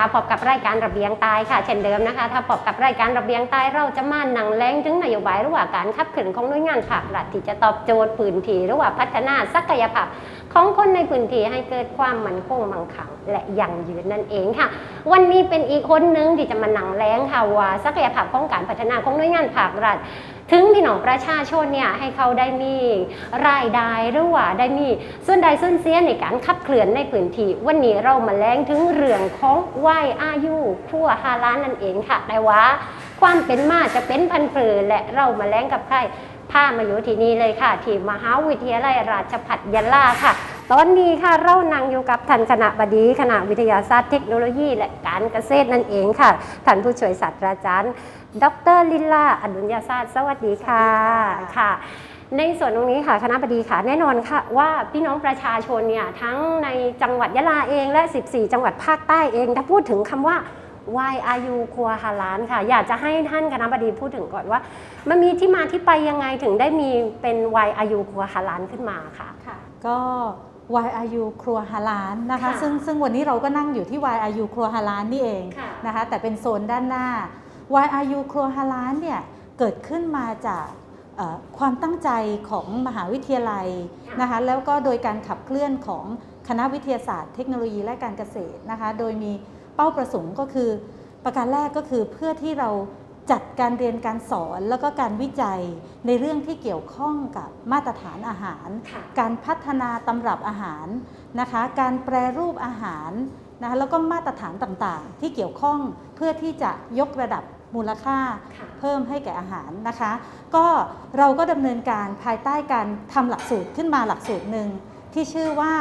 ค่ะพี่น้องค่ะพบกับรายการระเบียงใตายค่ะ เช่นเดิมนะคะ ถ้าพบกับรายการระเบียงใตายเราจะมาหนังแรงถึงนโยบายระหว่างการขับเคลื่อนของหน่วยงานภาครัฐที่จะตอบโจทย์พื้นที่ระหว่างพัฒนาศักยภาพของคนในพื้นที่ให้เกิดความมั่นคงมั่งคั่งและยั่งยืนนั่นเองค่ะ วันนี้เป็นอีกคนนึงที่จะมาหนังแรงค่ะว่าศักยภาพของการพัฒนาของหน่วยงานภาครัฐ ถึงพี่น้องประชาชนเนี่ยให้เขาได้มีรายได้หรือว่าได้มีส่วนใดส่วนเสียในการขับเคลื่อนในพื้นที่วันนี้เรามาแล้งถึงเรื่องของวัยอายุครัวฮาล้านนั่นเองค่ะแต่ว่าความเป็นมาจะเป็นพันธุ์ผือและเรามาแล้งกับใครพามาอยู่ที่นี่เลยค่ะที่มหาวิทยาลัยราชภัฏยะลาค่ะ ตอนนี้ค่ะเรานั่งอยู่กับท่านคณะบดีคณะวิทยาศาสตร์เทคโนโลยี และการเกษตรนั่นเองค่ะท่านผู้ช่วยศาสตราจารย์ ดรลิลลาอดุลยาศาสตร์สวัสดีค่ะค่ะ ในส่วนตรงนี้ค่ะคณะบดีค่ะ แน่นอนค่ะว่าพี่น้องประชาชนเนี่ยทั้งในจังหวัดยะลาเองและ 14 จังหวัดภาคใต้เอง ถ้าพูดถึงคำว่า Why are you ครัวฮาลานค่ะ อยากจะให้ท่านคณะบดีพูดถึงก่อนว่า มันมีที่มาที่ไปยังไงถึงได้มีเป็น Why are you ครัวฮาลานขึ้นมาค่ะค่ะ ก็ YRU ครัวฮาลานนะคะค่ะซึ่งซึ่งวันนี้เราก็นั่งอยู่ที่ YRU ครัวฮาลานนี่เองค่ะนะคะ แต่เป็นโซนด้านหน้า YRU ครัวฮาลานเนี่ยเกิดขึ้นมาจากเอ่อความตั้งใจของมหาวิทยาลัยนะคะแล้วก็โดยการขับเคลื่อนของคณะวิทยาศาสตร์เทคโนโลยีและการเกษตรนะคะโดยมีเป้าประสงค์ก็คือ ประการแรกก็คือเพื่อที่เราจัดการเรียนการสอนแล้วก็การวิจัยในเรื่องที่เกี่ยวข้องกับมาตรฐานอาหารค่ะการพัฒนาตำรับอาหารนะคะการแปรรูปอาหารนะคะแล้วก็มาตรฐานต่างๆ ที่เกี่ยวข้องเพื่อที่จะยกระดับ มูลค่าค่ะเพิ่มให้แก่อาหารนะคะ ก็เราก็ดำเนินการภายใต้การทำหลักสูตรขึ้นมาหลักสูตรหนึ่งที่ชื่อว่า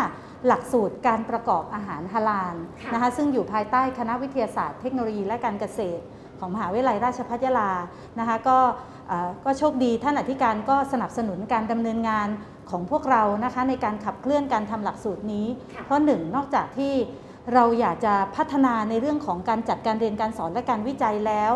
หลักสูตรการประกอบอาหารฮาลาลค่ะนะคะซึ่งอยู่ภายใต้คณะวิทยาศาสตร์เทคโนโลยีและการเกษตร ของมหาวิทยาลัยราชภัฏยาลานะคะก็เอ่อก็โชคดีท่านอธิการก็สนับสนุนการดำเนินงานของพวกเรานะคะในการขับเคลื่อนการทำหลักสูตรนี้ค่ะเพราะหนึ่งนอกจากที่เราอยากจะพัฒนาในเรื่องของการจัดการเรียนการสอนและการวิจัยแล้ว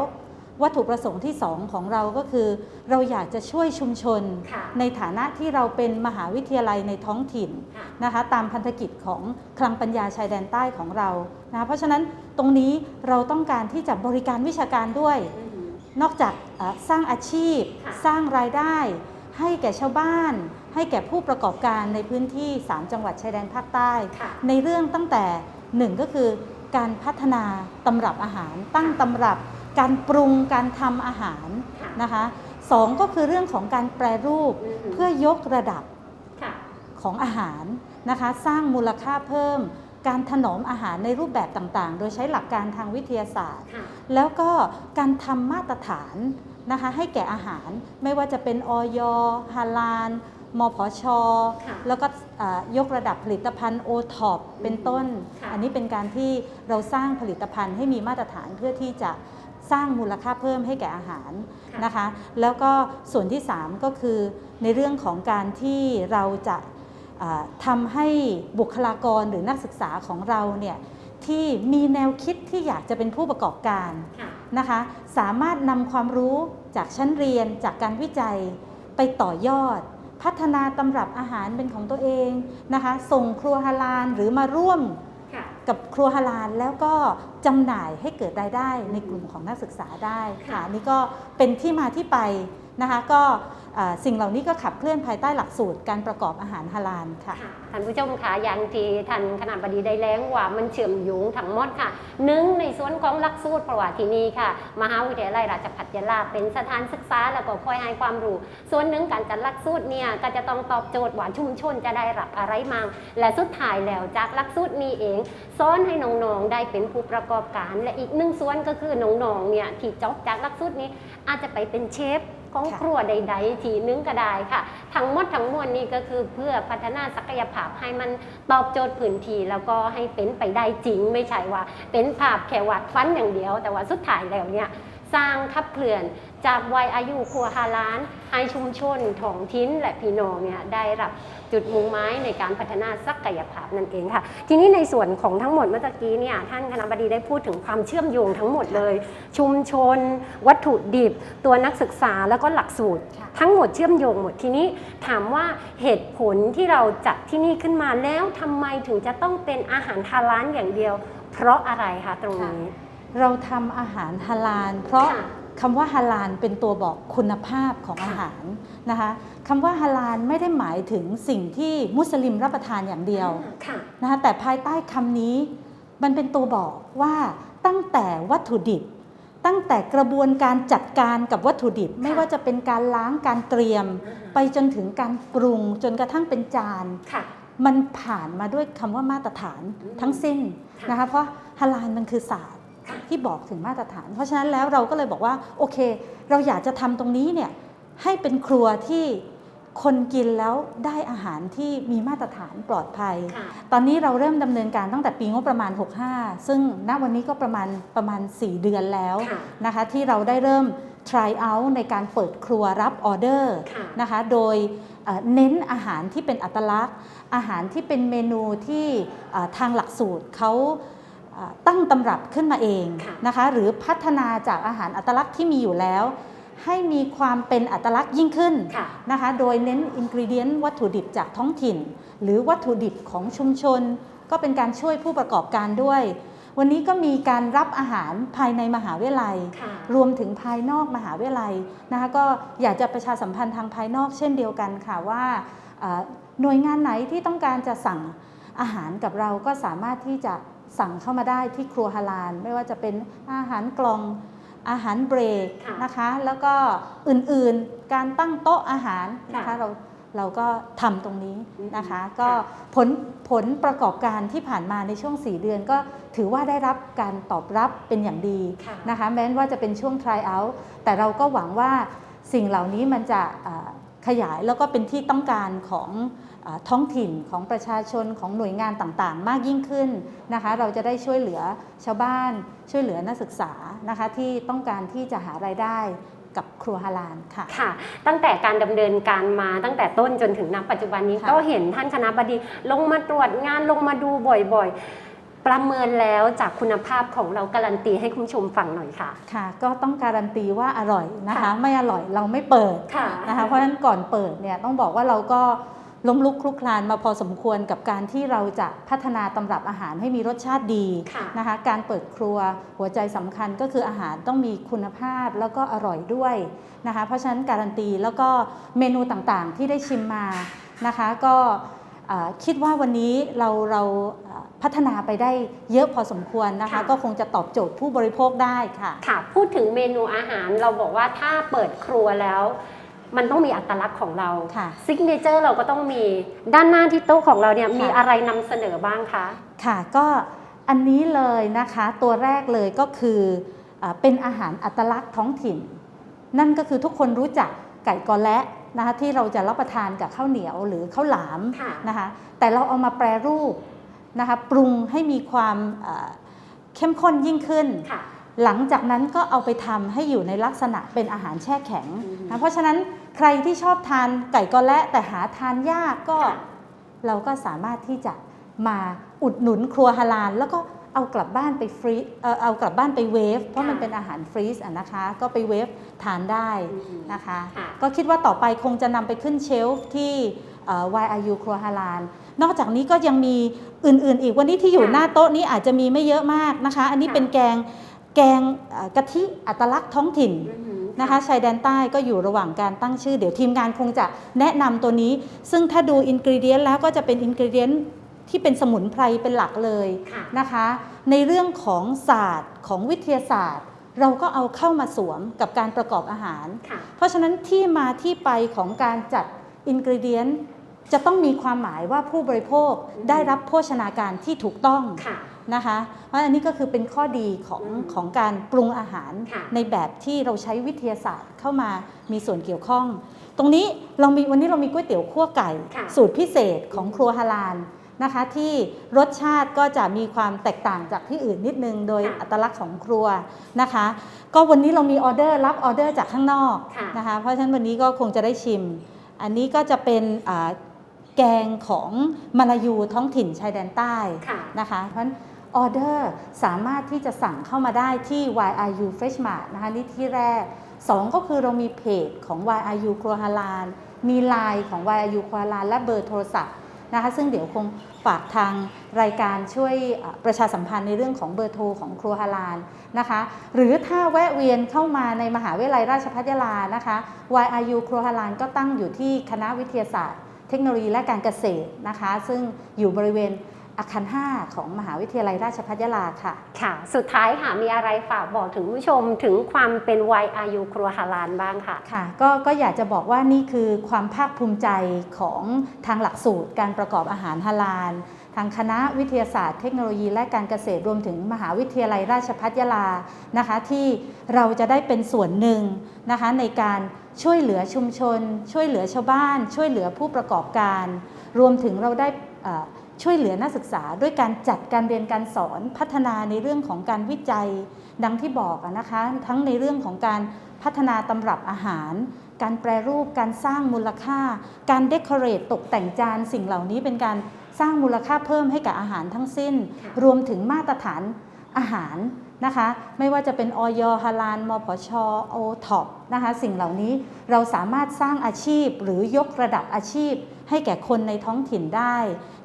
วัตถุประสงค์ที่สองของเราก็คือ เราอยากจะช่วยชุมชนค่ะในฐานะที่เราเป็นมหาวิทยาลัยในท้องถิ่นค่ะนะคะตามพันธกิจของคลังปัญญาชายแดนใต้ของเรานะคะเพราะฉะนั้นตรงนี้เราต้องการที่จะบริการวิชาการด้วยอือหือนอกจากเอ่อสร้างอาชีพค่ะสร้างรายได้ ให้แก่ชาวบ้าน ให้แก่ผู้ประกอบการในพื้นที่ 3 จังหวัดชายแดนภาคใต้ค่ะในเรื่องตั้งแต่หนึ่งก็คือการพัฒนาตำรับอาหารตั้งตำรับ การปรุงการทำอาหารค่ะนะคะสองก็คือเรื่องของการแปรรูปอือหือเพื่อยกระดับค่ะของอาหารนะคะสร้างมูลค่าเพิ่ม การถนอมอาหารในรูปแบบต่างๆ โดยใช้หลักการทางวิทยาศาสตร์ค่ะแล้วก็การทำมาตรฐานนะคะให้แก่อาหารไม่ว่าจะเป็นออยฮาลานมพชค่ะแล้วก็อ่ายกระดับผลิตภัณฑ์โอท็อปเป็นต้นค่ะอันนี้เป็นการที่เราสร้างผลิตภัณฑ์ให้มีมาตรฐานเพื่อที่จะ สร้างมูลค่าเพิ่มให้แก่อาหารค่ะนะคะ แล้วก็ส่วนที่ 3 ก็คือในเรื่องของการที่เราจะอ่าทำให้บุคลากรหรือนักศึกษาของเราเนี่ยที่มีแนวคิดที่อยากจะเป็นผู้ประกอบการค่ะนะคะ สามารถนำความรู้จากชั้นเรียนจากการวิจัยไปต่อยอด พัฒนาตำรับอาหารเป็นของตัวเองนะคะ ส่งครัวฮาลาลหรือมาร่วมค่ะ กับครัวฮาลาลแล้วก็จำหน่ายให้เกิดรายได้ในกลุ่มของนักศึกษาได้ค่ะค่ะนี่ก็เป็นที่มาที่ไปนะคะก็อ่า สิ่งเหล่านี้ก็ขับเคลื่อนภายใต้หลักสูตรการประกอบอาหารฮาลาลค่ะท่านผู้ชมคะอย่างที่ท่านคณะบดีได้แล้งว่ามันเชื่อมโยงทั้งหมดค่ะหนึ่งในส่วนของหลักสูตรประวัติที่นี่ค่ะ มหาวิทยาลัยราชภัฏยะลาเป็นสถานศึกษาแล้วก็คอยให้ความรู้ ส่วนหนึ่งการจัดหลักสูตรเนี่ยก็จะต้องตอบโจทย์ว่าชุมชนจะได้รับอะไรมาและสุดท้ายแล้วจากหลักสูตรนี้เองสอนให้น้องๆได้เป็นผู้ประกอบการ และอีกหนึ่งส่วนก็คือน้องๆเนี่ยที่จบจากหลักสูตรนี้อาจจะไปเป็นเชฟ ของค่ะครัวใด ๆ ทีนึงก็ได้ค่ะ ทั้งหมดทั้งมวลนี้ก็คือเพื่อพัฒนาศักยภาพให้มันตอบโจทย์พื้นที่แล้วก็ให้เป็นไปได้จริง ไม่ใช่ว่า เป็นภาพแค่วัดฟันอย่างเดียว แต่ว่าสุดท้ายแล้วเนี่ยสร้างขับเคลื่อน จากวัยอายุครัวฮาล้านให้ชุมชนท้องถิ่นและพี่น้องเนี่ยได้รับจุดมุ่งหมายในการพัฒนาศักยภาพนั่นเองค่ะ ทีนี้ในส่วนของทั้งหมดเมื่อตะกี้เนี่ยท่านคณะบดีได้พูดถึงความเชื่อมโยงทั้งหมดเลย ชุมชน วัตถุดิบ ตัวนักศึกษาแล้วก็หลักสูตรค่ะทั้งหมดเชื่อมโยงหมดทีนี้ถามว่าเหตุผลที่เราจัดที่นี่ขึ้นมาแล้วทำไมถึงจะต้องเป็นอาหารฮาลาลอย่างเดียว เพราะอะไรคะตรงนี้ เราทำอาหารฮาลาลเพราะค่ะ คำว่าฮาลาลเป็นตัวบอกคุณภาพของค่ะอาหารนะคะคำว่าฮาลาลไม่ได้หมายถึงสิ่งที่มุสลิมรับประทานอย่างเดียวค่ะนะคะแต่ภายใต้คำนี้มันเป็นตัวบอกว่าตั้งแต่วัตถุดิบ ตั้งแต่กระบวนการจัดการกับวัตถุดิบ ไม่ว่าจะเป็นการล้างการเตรียม ไปจนถึงการปรุงจนกระทั่งเป็นจานค่ะมันผ่านมาด้วยคำว่ามาตรฐานอืมทั้งสิ้นค่ะนะคะเพราะฮาลาลมันคือศาสตร์ค่ะ ที่บอกถึงมาตรฐาน เพราะฉะนั้นแล้วเราก็เลยบอกว่าโอเค เราอยากจะทำตรงนี้เนี่ยให้เป็นครัวที่คนกินแล้วได้อาหารที่มีมาตรฐานปลอดภัยค่ะตอนนี้เราเริ่มดำเนินการตั้งแต่ปีงบประมาณ 65 ซึ่งณวันนี้ก็ประมาณประมาณ 4 เดือนแล้วค่ะนะคะที่เราได้เริ่ม try out ในการเปิดครัวรับออเดอร์ค่ะนะคะโดยเอ่อเน้นอาหารที่เป็นอัตลักษณ์ อาหารที่เป็นเมนูที่เอ่อทางหลักสูตรเขาเอ่อ ตั้งตำรับขึ้นมาเองค่ะนะคะหรือพัฒนาจากอาหารอัตลักษณ์ที่มีอยู่แล้ว ให้มีความเป็นอัตลักษณ์ยิ่งขึ้นค่ะนะคะโดยเน้นอินก e เดียนวัตถุดิบจากท้องถิ่น หรือวัตถุดิบของชุมชน ก็เป็นการช่วยผู้ประกอบการด้วย วันนี้ก็มีการรับอาหารภายในมหาวิทยาลัยค่ะรวมถึงภายนอกมหาวิทยาลัยนะคะก็อยากจะประชาสัมพันธ์ทางภายนอกเช่นเดียวกันค่ะว่าเอ่อหน่วยงานไหนที่ต้องการจะสั่งอาหารกับเราก็สามารถที่จะ สั่งเข้ามาได้ที่ครัวฮาลาลไม่ว่าจะเป็นอาหารกล่องอาหารเบรกค่ะนะคะ แล้วก็อื่นๆการตั้งโต๊ะอาหารนะคะค่ะเราเราก็ทำตรงนี้นะคะอืมก็ค่ะผลผลประกอบการที่ผ่านมาในช่วง 4 เดือนก็ถือว่าได้รับการตอบรับเป็นอย่างดีค่ะนะคะ แม้ว่าจะเป็นช่วง try out แต่เราก็หวังว่าสิ่งเหล่านี้มันจะอ่าขยายแล้วก็เป็นที่ต้องการของอา ท้องถิ่นของประชาชนของหน่วยงานต่างๆ มากยิ่งขึ้นนะคะ เราจะได้ช่วยเหลือชาวบ้าน ช่วยเหลือนักศึกษานะคะที่ต้องการที่จะหารายได้กับครัวฮาลาลค่ะค่ะ ตั้งแต่การดำเนินการมาตั้งแต่ต้นจนถึงณปัจจุบันนี้ค่ะก็เห็นท่านคณะบดีลงมาตรวจงานลงมาดูบ่อยๆ ประเมินแล้วจากคุณภาพของเราการันตีให้คุณผู้ชมฟังหน่อยค่ะค่ะ ก็ต้องการันตีว่าอร่อยนะคะค่ะไม่อร่อยเราไม่เปิดค่ะนะคะเพราะฉะนั้นก่อนเปิดเนี่ยต้องบอกว่าเราก็ ล้มลุกคลุกคลานมาพอสมควรกับการที่เราจะพัฒนาตำรับอาหารให้มีรสชาติดีค่ะนะคะการเปิดครัวหัวใจสำคัญก็คืออาหารต้องมีคุณภาพแล้วก็อร่อยด้วยนะคะเพราะฉะนั้นการันตีแล้วก็เมนูต่างๆที่ได้ชิมมานะคะก็เอ่อคิดว่าวันนี้เราเราเอ่อพัฒนาไปได้เยอะพอสมควรนะคะค่ะก็คงจะตอบโจทย์ผู้บริโภคได้ค่ะ ค่ะ พูดถึงเมนูอาหารเราบอกว่าถ้าเปิดครัวแล้ว มันต้องมีอัตลักษณ์ของเราค่ะซิกเนเจอร์เราก็ต้องมีด้านหน้าที่โต๊ะของเราเนี่ยค่ะมีอะไรนำเสนอบ้างคะค่ะก็อันนี้เลยนะคะตัวแรกเลยก็คืออาเป็นอาหารอัตลักษณ์ท้องถิ่น นั่นก็คือทุกคนรู้จักไก่กอและนะคะที่เราจะรับประทานกับข้าวเหนียวหรือข้าวหลามค่ะนะคะแต่เราเอามาแปรรูปนะคะปรุงให้มีความอ่าเข้มข้นยิ่งขึ้นค่ะ หลังจากนั้นก็เอาไปทำให้อยู่ในลักษณะเป็นอาหารแช่แข็งอืมนะเพราะฉะนั้นใครที่ชอบทานไก่กอและแต่หาทานยากก็ค่ะเราก็สามารถที่จะมาอุดหนุนครัวฮาลาลแล้วก็เอากลับบ้านไปฟรีเอ่อเอากลับบ้านไปเวฟเพราะมันเป็นอาหารฟรีซอะนะคะ ก็ไปเวฟทานได้อืมนะคะค่ะก็คิดว่าต่อไปคงจะนำไปขึ้นเชลฟ์ที่เอ่อ YRU ครัวฮาลาลนอกจากนี้ก็ยังมีอื่นๆ อีกวันนี้ที่อยู่ค่ะหน้าโต๊ะนี้อาจจะมีไม่เยอะมากนะคะ อันนี้ค่ะเป็นแกง แกงเอ่อกะทิอัตลักษณ์ท้องถิ่นอือหือนะคะชายแดนใต้ก็อยู่ระหว่างการตั้งชื่อ เดี๋ยวทีมงานคงจะแนะนำตัวนี้ ซึ่งถ้าดูอินก e เดียนแล้วก็จะเป็นอินก e เดียนที่เป็นสมุนไพรเป็นหลักเลยค่ะนะคะ ในเรื่องของศาสตร์ของวิทยาศาสตร์ เราก็เอาเข้ามาสวมกับการประกอบอาหารค่ะเพราะฉะนั้นที่มาที่ไปของการจัดอินก e เดียนจะต้องมีความหมายว่าผู้บริโภคได้รับโภชนาการที่ถูกต้องค่ะ นะคะ เพราะอันนี้ก็คือเป็นข้อดีของอืมของการปรุงอาหารค่ะในแบบที่เราใช้วิทยาศาสตร์เข้ามามีส่วนเกี่ยวข้อง ตรงนี้เรามีวันนี้เรามีก๋วยเตี๋ยวคั่วไก่ค่ะสูตรพิเศษของครัวฮาลาลนะคะที่รสชาติก็จะมีความแตกต่างจากที่อื่นนิดนึง โดยค่ะอัตลักษณ์ของครัวนะคะ ก็วันนี้เรามีออเดอร์รับออเดอร์จากข้างนอกค่ะนะคะเพราะฉะนั้นวันนี้ก็คงจะได้ชิม อันนี้ก็จะเป็นอ่าแกงของมาลายูท้องถิ่นชายแดนใต้ค่ะนะคะเพราะฉะนั้น ออเดอร์สามารถที่จะสั่งเข้ามาได้ที่ YRU Fresh Mart นะคะนี่ที่แรก 2 ก็คือเรามีเพจของ YRU ครัวฮาลานมีไลน์ของ YRU ครัวฮาลานและเบอร์โทรศัพท์นะคะซึ่งเดี๋ยวคงฝากทางรายการช่วยประชาสัมพันธ์ในเรื่องของเบอร์โทรของครัวฮาลานนะคะ หรือถ้าแวะเวียนเข้ามาในมหาวิทยาลัยราชภัฏยาลานะคะ YRU ครัวฮาลานก็ตั้งอยู่ที่คณะวิทยาศาสตร์ เทคโนโลยีและการเกษตรนะคะ ซึ่งอยู่บริเวณ อาคาร 5 ของมหาวิทยาลัยราชภัฏยาลาค่ะ ค่ะ สุดท้ายค่ะ มีอะไรฝากบอกถึงผู้ชมถึงความเป็น YRU ครัวฮาลานบ้างค่ะ ค่ะก็ก็อยากจะบอกว่านี่คือความภาคภูมิใจของทางหลักสูตรการประกอบอาหารฮาลาลทางคณะวิทยาศาสตร์เทคโนโลยีและการเกษตรรวมถึงมหาวิทยาลัยราชภัฏยาลานะคะ ที่เราจะได้เป็นส่วนหนึ่งนะคะในการช่วยเหลือชุมชน ช่วยเหลือชาวบ้าน ช่วยเหลือผู้ประกอบการ รวมถึงเราได้เอ่อ ช่วยเหลือนักศึกษาด้วยการจัดการเรียนการสอนพัฒนาในเรื่องของการวิจัย ดังที่บอกอะนะคะทั้งในเรื่องของการพัฒนาตำรับอาหาร การแปรรูปการสร้างมูลค่า การเดคอเรทตกแต่งจานสิ่งเหล่านี้เป็นการสร้างมูลค่าเพิ่มให้กับอาหารทั้งสิ้นค่ะรวมถึงมาตรฐานอาหารนะคะไม่ว่าจะเป็นออยฮาลานมพชโอท็อปนะคะสิ่งเหล่านี้เราสามารถสร้างอาชีพหรือยกระดับอาชีพ ให้แก่คนในท้องถิ่นได้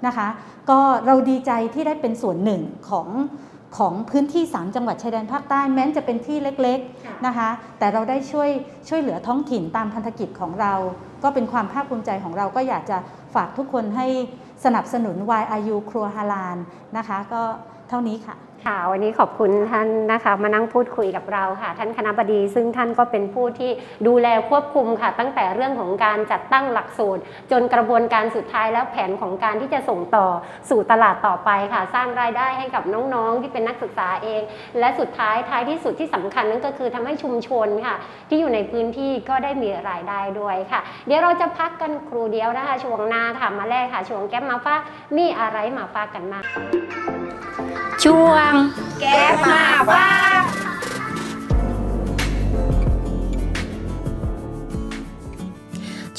นะคะ ก็เราดีใจที่ได้เป็นส่วนหนึ่งของของพื้นที่ 3 จังหวัดชายแดนภาคใต้แม้จะเป็นที่เล็กๆนะคะ แต่เราได้ช่วยช่วยเหลือท้องถิ่นตามพันธกิจของเรา ก็เป็นความภาคภูมิใจของเราก็อยากจะฝากทุกคนให้สนับสนุน YRU ครัวฮาลานนะคะ ก็เท่านี้ค่ะ ค่ะวันนี้ขอบคุณท่านนะคะมานั่งพูดคุยกับเราค่ะ ท่านคณะบดี ซึ่งท่านก็เป็นผู้ที่ดูแลควบคุมค่ะ ตั้งแต่เรื่องของการจัดตั้งหลักสูตร จนกระบวนการสุดท้ายแล้วแผนของการที่จะส่งต่อสู่ตลาดต่อไปค่ะ สร้างรายได้ให้กับน้องๆ ที่เป็นนักศึกษาเอง และสุดท้ายท้ายที่สุดที่สำคัญนั่นก็คือทำให้ชุมชนค่ะ ที่อยู่ในพื้นที่ก็ได้มีรายได้ด้วยค่ะ เดี๋ยวเราจะพักกันครูเดียวนะคะช่วงหน้าค่ะมาแรกค่ะช่วงแก๊ปมาฟ้ามีอะไรมาฟ้ากันมา ช่วง แก๊บมาว่า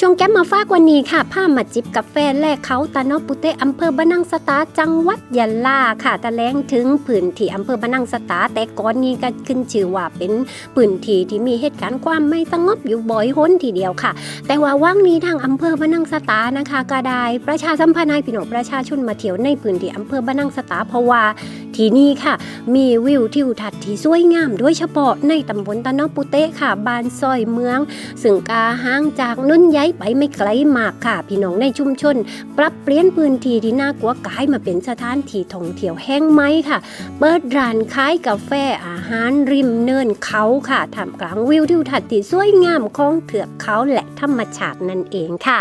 ช่วงแก้มมาฟากวันนี้ค่ะผ้ามาจิบกาแฟแลกเขาตาโนปุเตอำเภอบะนังสตาจังหวัดยะลาค่ะตะแลงถึงพื้นที่อำเภอบะนังสตาแต่ก่อนนี้ก็ขึ้นชื่อว่าเป็นพื้นที่ที่มีเหตุการณ์ความไม่สงบอยู่บ่อยหนทีเดียวค่ะ แต่ว่าว่างนี้ทางอำเภอบะนังสตานะคะก็ได้ประชาสัมพันธ์ให้พี่น้องประชาชนมาเที่ยวในพื้นที่อำเภอบะนังสตาเพราะว่า ที่นี่ค่ะ มีวิวทิวทัศน์ที่สวยงามโดยเฉพาะในตำบลตะนอปุเตะค่ะบ้านซอยเมือง ซึ่งกาห่างจากนุ่นย้ายไปไม่ไกลมากค่ะ พี่น้องในชุมชน ปรับเปลี่ยนพื้นที่ที่น่ากลัวกลายมาเป็นสถานที่ท่องเที่ยวแห้งไหมค่ะ เปิดร้านขายกาแฟอาหารริมเนินเขาค่ะท่ามกลางวิวทิวทัศน์ที่สวยงามของเถือกเขาและธรรมชาตินั่นเองค่ะ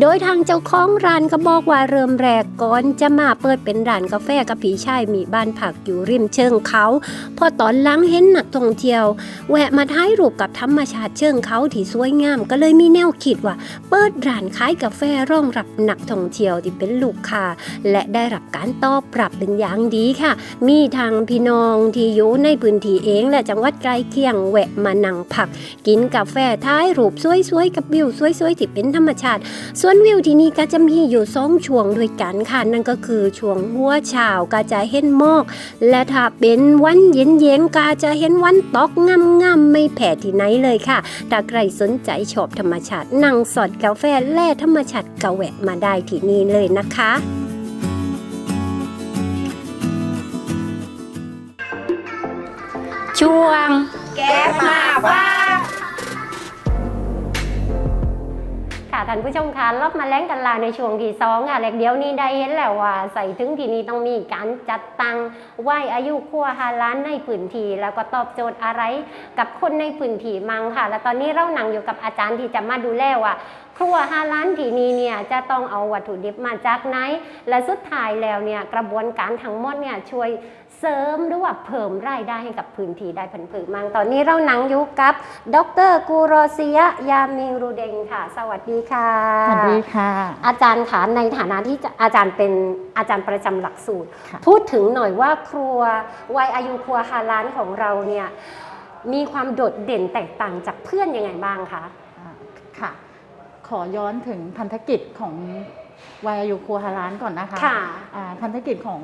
โดยทางเจ้าของร้านก็บอกว่าเริ่มแรกก่อนจะมาเปิดเป็นร้านกาแฟกับพี่ชายมีบ้านผักอยู่ริมเชิงเขา พอตอนหลังเห็นนักท่องเที่ยว แวะมาถ่ายรูปกับธรรมชาติเชิงเขาที่สวยงาม ก็เลยมีแนวคิดว่า เปิดร้านขายกาแฟรองรับนักท่องเที่ยวที่เป็นลูกค้าและได้รับการตอบรับเป็นอย่างดีค่ะ มีทางพี่น้องที่อยู่ในพื้นที่เองและจังหวัดใกล้เคียงแวะมานั่งพัก กินกาแฟท้ายรูปสวยๆกับวิวสวยๆที่เป็นธรรมชาติส่วนวิวที่นี่ก็จะมีอยู่สองช่วงด้วยกันค่ะ นั่นก็คือช่วงหัวเช้าก็จะเห็นหมอก และถ้าเป็นวันเย็นๆก็จะเห็นวันตกงามๆไม่แพ้ที่ไหนเลยค่ะ ถ้าใครสนใจชอบธรรมชาตินั่งสอดกาแฟแล่ธรรมชาติก็แวะมาได้ที่นี่เลยนะคะช่วง แก๊บมาว่า ท่านผู้ชมคะรอบมาแล้งกันลาในช่วงที่สองค่ะเล็กเดียวนี้ได้เห็นแล้วว่า ใส่ถึงที่นี้ต้องมีการจัดตังไหวอายุครัวฮาล้านในพื้นที่แล้วก็ตอบโจทย์อะไรกับคนในพื้นที่มังค่ะ และตอนนี้เราหนังอยู่กับอาจารย์ที่จะมาดูแลว่าครัวฮาล้านที่นี้เนี่ยจะต้องเอาวัตถุดิบมาจากไหน และสุดท้ายแล้วเนี่ยกระบวนการทั้งหมดเนี่ยช่วย เสริมหรือว่าเพิ่มรายได้ให้กับพื้นที่ได้ผันผืมังตอนนี้เรานั่งอยู่กับ ดรกูโรเซียยามิงรูเดงค่ะ สวัสดีค่ะ สวัสดีค่ะ อาจารย์คะในฐานะที่จะอาจารย์เป็นอาจารย์ประจำหลักสูตรค่ะพูดถึงหน่อยว่าครัววัยอายุครัวฮาลานของเราเนี่ยมีความโดดเด่นแตกต่างจากเพื่อนยังไงบ้างคะอ่าค่ะ ขอย้อนถึงพันธกิจของ วายอายุครัวฮาลานก่อนนะคะค่ะอ่าพันธกิจของ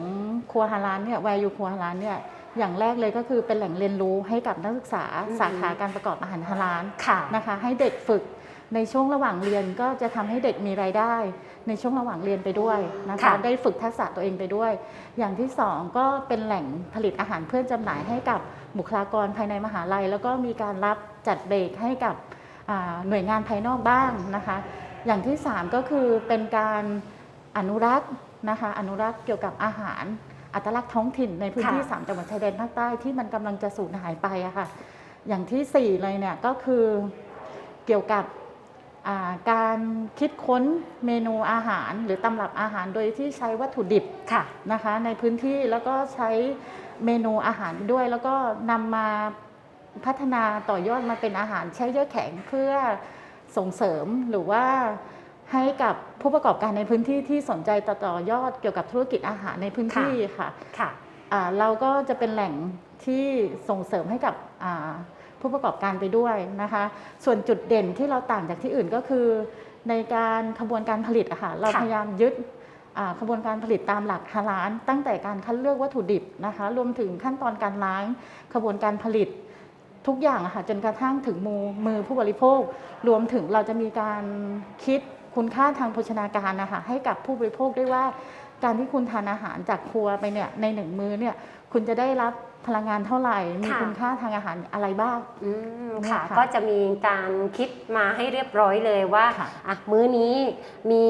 ครัวฮาลานเนี่ยวายอายุครัวฮาลานเนี่ยอย่างแรกเลยก็คือเป็นแหล่งเรียนรู้ให้กับนักศึกษาอืมสาขาการประกอบอาหารฮาลานค่ะนะคะ ให้เด็กฝึกในช่วงระหว่างเรียนก็จะทำให้เด็กมีรายได้ ในช่วงระหว่างเรียนไปด้วยนะคะค่ะได้ฝึกทักษะตัวเองไปด้วย อย่างที่สองก็เป็นแหล่งผลิตอาหารเพื่อจำหน่ายให้กับบุคลากรภายในมหาลัย แล้วก็มีการรับจัดเบรกให้กับอ่าหน่วยงานภายนอกบ้างนะคะ อย่างที่ 3 ก็คือเป็นการอนุรักษ์นะคะอนุรักษ์เกี่ยวกับอาหาร อัตลักษณ์ท้องถิ่นในพื้นที่ค่ะ3จังหวัดชายแดนภาคใต้ที่มันกำลังจะสูญหายไปอะค่ะอย่างทีสี่4 เลยเนี่ยก็คือเกี่ยวกับอ่าการคิดค้นเมนูอาหารหรือตำรับอาหารโดยที่ใช้วัตถุดิบค่ะนะคะในพื้นที่แล้วก็ใช้เมนูอาหารด้วย แล้วก็นำมาพัฒนาต่อยอดมาเป็นอาหารใช้เยื่อแข็งเพื่อ ส่งเสริมหรือว่าให้กับผู้ประกอบการในพื้นที่ที่สนใจต่อต่อยอดเกี่ยวกับธุรกิจอาหารในพื้นที่ค่ะค่ะอ่าเราก็จะเป็นแหล่งที่ส่งเสริมให้กับอ่าผู้ประกอบการไปด้วยนะคะ ส่วนจุดเด่นที่เราต่างจากที่อื่นก็คือ ในการขบวนการผลิตอะค่ะเราค่ะพยายามยึดอ่าขบวนการผลิตตามหลักฮาลาลตั้งแต่การคัดเลือกวัตถุดิบนะคะ รวมถึงขั้นตอนการล้างขบวนการผลิต ทุกอย่างอะค่ะจนกระทั่งถึงมือมือผู้บริโภค รวมถึงเราจะมีการคิดคุณค่าทางโภชนาการนะคะให้กับผู้บริโภคด้วยว่า การที่คุณทานอาหารจากครัวไปเนี่ยในหนึ่งมือเนี่ย คุณจะได้รับพลังงานเท่าไหร่ มีค่ะ คุณค่าทางอาหารอะไรบ้าง อืมค่ะเนี่ยค่ะก็จะมีการคิดมาให้เรียบร้อยเลยว่าค่ะ อะมื้อนี้มี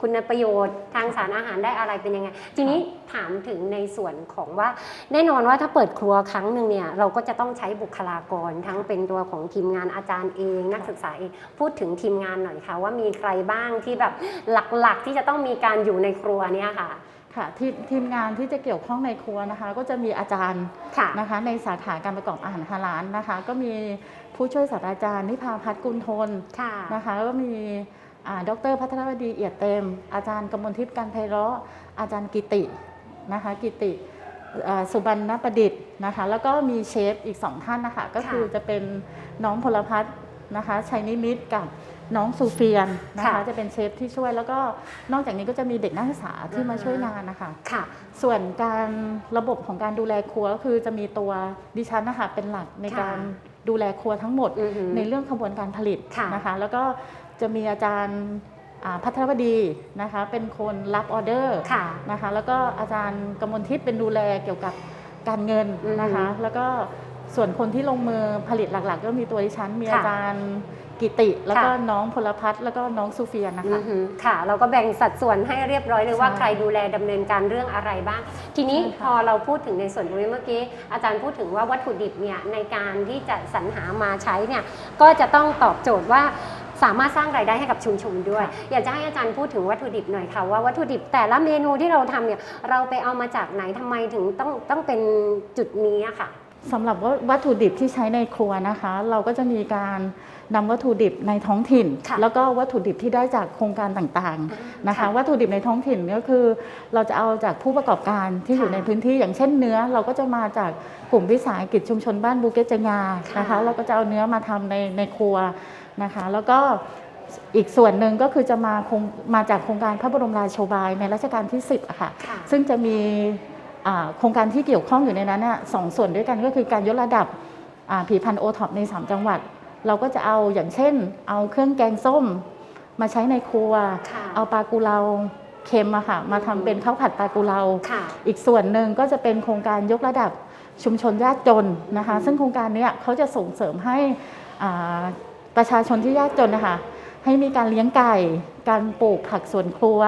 คุณประโยชน์ทางสารอาหารได้อะไรเป็นยังไง ทีนี้ถามถึงในส่วนของว่า แน่นอนว่าถ้าเปิดครัวครั้งหนึ่งเนี่ยเราก็จะต้องใช้บุคลากรทั้งเป็นตัวของทีมงานอาจารย์เอง นักศึกษาเองพูดถึงทีมงานหน่อยค่ะว่ามีใครบ้างที่แบบหลักๆที่จะต้องมีการอยู่ในครัวเนี่ยค่ะ ค่ะทีมทีมงานที่จะเกี่ยวข้องในครัวนะคะ ก็จะมีอาจารย์ค่ะนะคะ ในสาขาการประกอบอาหารฮาลาลนะคะ ก็มีผู้ช่วยศาสตราจารย์นิพาพัฒน์กุลทนค่ะนะคะแล้วก็มีอ่าดรพัทรวดีเอียดเต็ม อาจารย์กมลทิพย์การไพเราะอาจารย์กิตินะคะกิติอ่าสุบรรณประดิษฐ์นะคะแล้วก็มีเชฟอีกสองท่านนะคะก็คือจะเป็นน้องพลพัฒน์นะคะชัยนิมิตรกับ น้องซูเฟียนนะคะ ค่ะ จะเป็นเชฟที่ช่วยแล้วก็นอกจากนี้ก็จะมีเด็กนักศึกษาที่มาอือฮะช่วยงานนะคะ ค่ะ ส่วนการระบบของการดูแลครัวก็คือจะมีตัวดิฉันนะคะเป็นหลักในค่ะการดูแลครัวทั้งหมดอือหือในเรื่องขบวนการผลิตค่ะนะคะ แล้วก็จะมีอาจารย์อ่าพัทรวดีนะคะ เป็นคนรับออเดอร์ค่ะนะคะ แล้วก็อาจารย์กมลทิพย์เป็นดูแลเกี่ยวกับการเงินนะคะ อือฮึแล้วก็ ส่วนคนที่ลงมือผลิตหลัก ๆ ก็มีตัวดิฉันมีค่ะอาจารย์กิติ แล้วก็ค่ะน้องพลพัฒน์แล้วก็น้องซูเฟียนนะอืคะอหือค่ะ เราก็แบ่งสัดส่วนให้เรียบร้อยเลยว่าใช่ใครดูแลดำเนินการเรื่องอะไรบ้าง ทีนี้ใช่ค่ะพอเราพูดถึงในส่วนตรงนี้เมื่อกี้ อาจารย์พูดถึงว่าวัตถุดิบเนี่ยในการที่จะสรรหามาใช้เนี่ยก็จะต้องตอบโจทย์ว่าสามารถสร้างรายได้ให้กับชุมชนด้วย อยากจะให้อาจารย์พูดถึงวัตถุดิบหน่อยค่ะว่าวัตถุดิบแต่ละเมนูที่เราทำเนี่ยเราไปเอามาจากไหนทำไมถึงต้องต้องเป็นจุดนี้อะค่ะ สำหรับว่าวัตถุดิบที่ใช้ในครัวนะคะ เราก็จะมีการนำวัตถุดิบในท้องถิ่น ค่ะแล้วก็วัตถุดิบที่ได้จากโครงการต่างๆนะคะ ค่ะวัตถุดิบในท้องถิ่นก็คือ เราจะเอาจากผู้ประกอบการที่อยู่ค่ะในพื้นที่อย่างเช่นเนื้อ เราก็จะมาจากกลุ่มวิสาหกิจชุมชนบ้านบูเกตจงาค่ะนะคะ เราก็จะเอาเนื้อมาทำในในครัวนะคะ แล้วก็อีกส่วนหนึ่งก็คือจะมาคงมาจากโครงการพระบรมราโชบายในรัชกาลที่ 10อะค่ะ ค่ะ ซึ่งจะมีอ่า โครงการที่เกี่ยวข้องอยู่ในนั้นน่ะสองส่วนด้วยกันก็คือการยกระดับอ่าผลิตภัณฑ์โอท็อปใน 3 จังหวัด เราก็จะเอาอย่างเช่น เอาเครื่องแกงส้ม มาใช้ในครัวค่ะเอาปลากุเลาเค็มอะค่ะมาทำเป็นข้าวผัดปลากุเลาค่ะอีกส่วนหนึ่งก็จะเป็นโครงการยกระดับชุมชนยากจนนะคะ ซึ่งโครงการเนี้ยเขาจะส่งเสริมให้อ่าประชาชนที่ยากจนนะคะให้มีการเลี้ยงไก่ การปลูกผักสวนครัว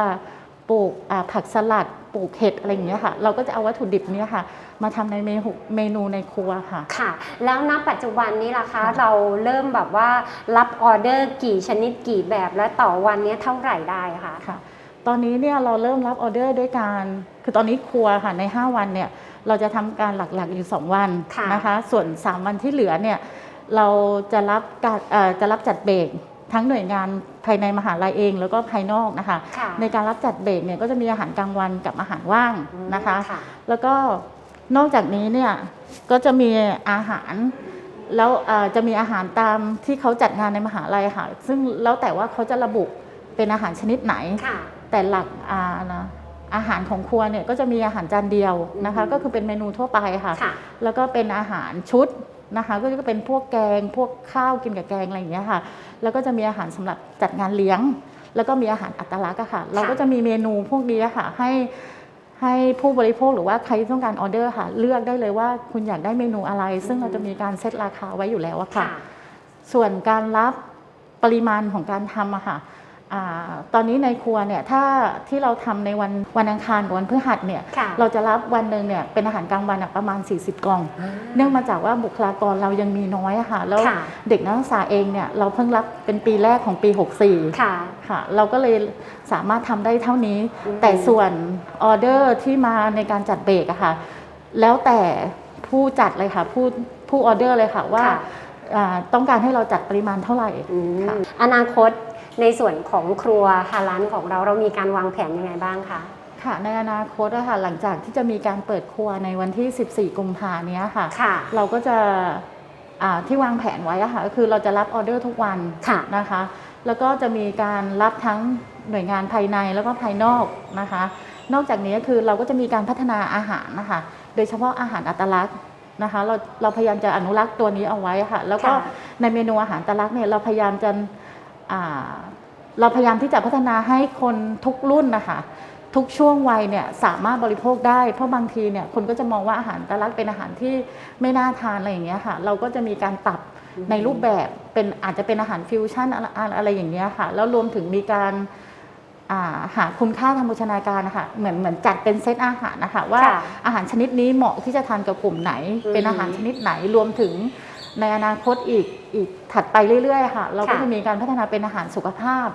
ปลูกอ่าผักสลัดปลูกเห็ดอะไรอย่างเงี้ยค่ะ เราก็จะเอาวัตถุดิบเนี้ยค่ะ มาทำในเมนูเมนูในครัวค่ะ ค่ะ แล้วณปัจจุบันนี้ล่ะคะค่ะเราเริ่มแบบว่ารับออเดอร์กี่ชนิดกี่แบบและต่อวันเนี้ยเท่าไหร่ได้คะค่ะ ตอนนี้เนี่ยเราเริ่มรับออเดอร์ด้วยการคือตอนนี้ครัวค่ะใน 5 วันเนี่ยเราจะทำการหลักๆอยู่ 2 วันค่ะนะคะ ส่วน 3 วันที่เหลือเนี่ยเราจะรับการเอ่อจะรับจัดเบรก ทั้งหน่วยงานภายในมหาลัยเอง แล้วก็ภายนอกนะคะ ค่ะในการรับจัดเบรกเนี่ยก็จะมีอาหารกลางวันกับอาหารว่างอืมนะคะ ค่ะ แล้วก็นอกจากนี้เนี่ยก็จะมีอาหาร แล้วเอ่อจะมีอาหารตามที่เขาจัดงานในมหาลัยค่ะ ซึ่งแล้วแต่ว่าเขาจะระบุเป็นอาหารชนิดไหน ค่ะ แต่หลักอ่านะอาหารของครัวเนี่ยก็จะมีอาหารจานเดียวนะคะ อืม ก็คือเป็นเมนูทั่วไปค่ะ ค่ะ แล้วก็เป็นอาหารชุด นะคะ ก็จะเป็นพวกแกง พวกข้าวกินกับแกงอะไรอย่างเงี้ยค่ะ แล้วก็จะมีอาหารสำหรับจัดงานเลี้ยง แล้วก็มีอาหารอัตลักษณ์อะค่ะ เราก็จะมีเมนูพวกนี้อะค่ะให้ให้ผู้บริโภคหรือว่าใครที่ต้องการออเดอร์ค่ะ เลือกได้เลยว่าคุณอยากได้เมนูอะไร ซึ่งเราจะมีการเซตราคาไว้อยู่แล้วอะค่ะค่ะ ส่วนการรับปริมาณของการทำอะค่ะอา ตอนนี้ในครัวเนี่ยถ้าที่เราทำในวันวันอังคารกับวันพฤหัสเนี่ยค่ะเราจะรับวันหนึ่งเนี่ยเป็นอาหารกลางวันอะประมาณ 40 กล่อง เนื่องมาจากว่าบุคลากรเรายังมีน้อยอะค่ะแล้วค่ะเด็กนักศึกษาเองเนี่ยเราเพิ่งรับเป็นปีแรกของปี 64ค่ะค่ะ เราก็เลยสามารถทำได้เท่านี้อืมแต่ส่วนออเดอร์ที่มาในการจัดเบรกอะค่ะแล้วแต่ผู้จัดเลยค่ะผู้ผู้ออเดอร์เลยค่ะว่าค่ะอ่าต้องการให้เราจัดปริมาณเท่าไหร่อืมค่ะอนาคต ในส่วนของครัวฮาลานของเราเรามีการวางแผนยังไงบ้างคะค่ะในอนาคตอะค่ะหลังจากที่จะมีการเปิดครัวในวันที่ 14 กุมภาเนี้ยค่ะ ค่ะ เราก็จะอ่าที่วางแผนไว้อะค่ะก็คือเราจะรับออเดอร์ทุกวันค่ะ นะคะ แล้วก็จะมีการรับทั้งหน่วยงานภายในแล้วก็ภายนอกนะคะ นอกจากนี้คือเราก็จะมีการพัฒนาอาหารนะคะ โดยเฉพาะอาหารอัตลักษณ์นะคะ เราเราพยายามจะอนุรักษ์ตัวนี้เอาไว้ค่ะ แล้วก็ค่ะ ในเมนูอาหารอัตลักษณ์เนี่ยเราพยายามจะอ่า เราพยายามที่จะพัฒนาให้คนทุกรุ่นนะคะทุกช่วงวัยเนี่ยสามารถบริโภคได้ เพราะบางทีเนี่ยคนก็จะมองว่าอาหารอัตลักษณ์เป็นอาหารที่ไม่น่าทานอะไรอย่างเงี้ยค่ะ เราก็จะมีการปรับในรูปแบบเป็นอาจจะเป็นอาหารฟิวชั่นอะไรอะไรอย่างเงี้ยค่ะ แล้วรวมถึงมีการอ่าหาคุณค่าทางโภชนาการนะคะเหมือนเหมือนจัดเป็นเซตอาหารนะคะว่าค่ะอาหารชนิดนี้เหมาะที่จะทานกับกลุ่มไหนอืมเป็นอาหารชนิดไหนรวมถึง ในอนาคตอีกอีกถัดไปเรื่อยๆค่ะ เราก็จะมีการพัฒนาเป็นอาหารสุขภาพ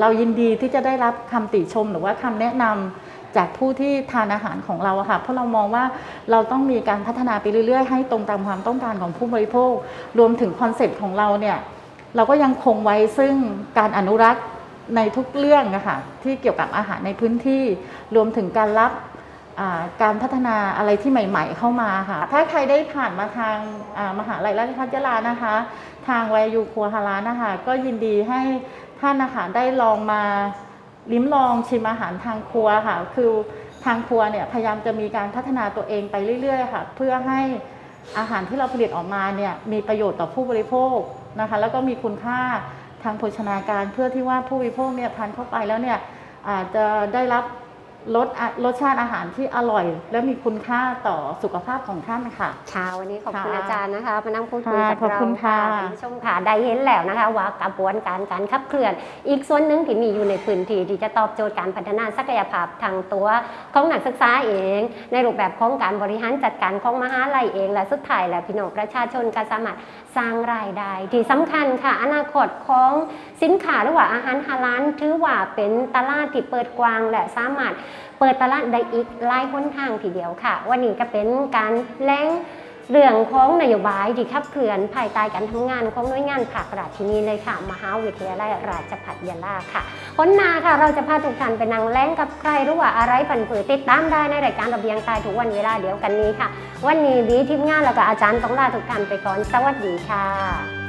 เรายินดีที่จะได้รับคำติชมหรือว่าคำแนะนำจากผู้ที่ทานอาหารของเราค่ะ เพราะเรามองว่าเราต้องมีการพัฒนาไปเรื่อยๆ ให้ตรงตามความต้องการของผู้บริโภค รวมถึงคอนเซ็ปต์ของเราเนี่ยเราก็ยังคงไว้ซึ่งการอนุรักษ์ในทุกเรื่องนะคะที่เกี่ยวกับอาหารในพื้นที่ รวมถึงการรับ การพัฒนาอะไรที่ใหม่ ๆ เข้ามาค่ะ ถ้าใครได้ผ่านมาทางอ่ามหาลัยราชภัฏยะลานะคะ ทางวายูครัวฮาลานะคะก็ยินดีให้ท่านนะคะได้ลองมาลิ้มลองชิมอาหารทางครัวค่ะ คือทางครัวเนี่ยพยายามจะมีการพัฒนาตัวเองไปเรื่อยๆค่ะ เพื่อให้อาหารที่เราผลิตออกมาเนี่ยมีประโยชน์ต่อผู้บริโภคนะคะ แล้วก็มีคุณค่าทางโภชนาการเพื่อที่ว่าผู้บริโภคเนี่ยทานเข้าไปแล้วเนี่ยอาจจะได้รับ รสอะรสชาติอาหารที่อร่อย และมีคุณค่าต่อสุขภาพของท่านค่ะค่ะวันนี้ขอบคุณค่ะอาจารย์นะคะมานั่งพูดคุยค่ะกับขอบเราคุณค่ะท่านผู้ชมค่ะได้เห็นแล้วนะคะ ว่ากระบวนการการขับเคลื่อน อีกส่วนหนึ่งที่มีอยู่ในพื้นที่ที่จะตอบโจทย์การพัฒนาศักยภาพทางตัวของนักศึกษาเอง ในรูปแบบของการบริหารจัดการของมหาลัยเอง และสุดท้ายแล้วพี่น้องประชาชนก็สามารถสร้างรายได้ที่สำคัญค่ะ อนาคตของสินค้าหรือว่าอาหารฮาลาลถือว่าเป็นตลาดที่เปิดกว้างและสามารถเปิดตลาดได้อีกหลายหนทางทีเดียวค่ะ วันนี้ก็เป็นการแล้งเรื่องของนโยบายที่ขับเคลื่อนภายใต้การทำงานของหน่วยงานภาครัฐที่นี่เลยค่ะ มหาวิทยาลัยราชภัฏยาลาค่ะคนหนาค่ะ เราจะพาทุกท่านไปนั่งแล้งกับใครหรือว่าอะไรผันผือติดตามได้ในรายการระเบียงตายทุกวันเวลาเดียวกันนี้ค่ะ วันนี้บีทีมงานแล้วก็อาจารย์ต้องลาทุกท่านไปก่อน สวัสดีค่ะ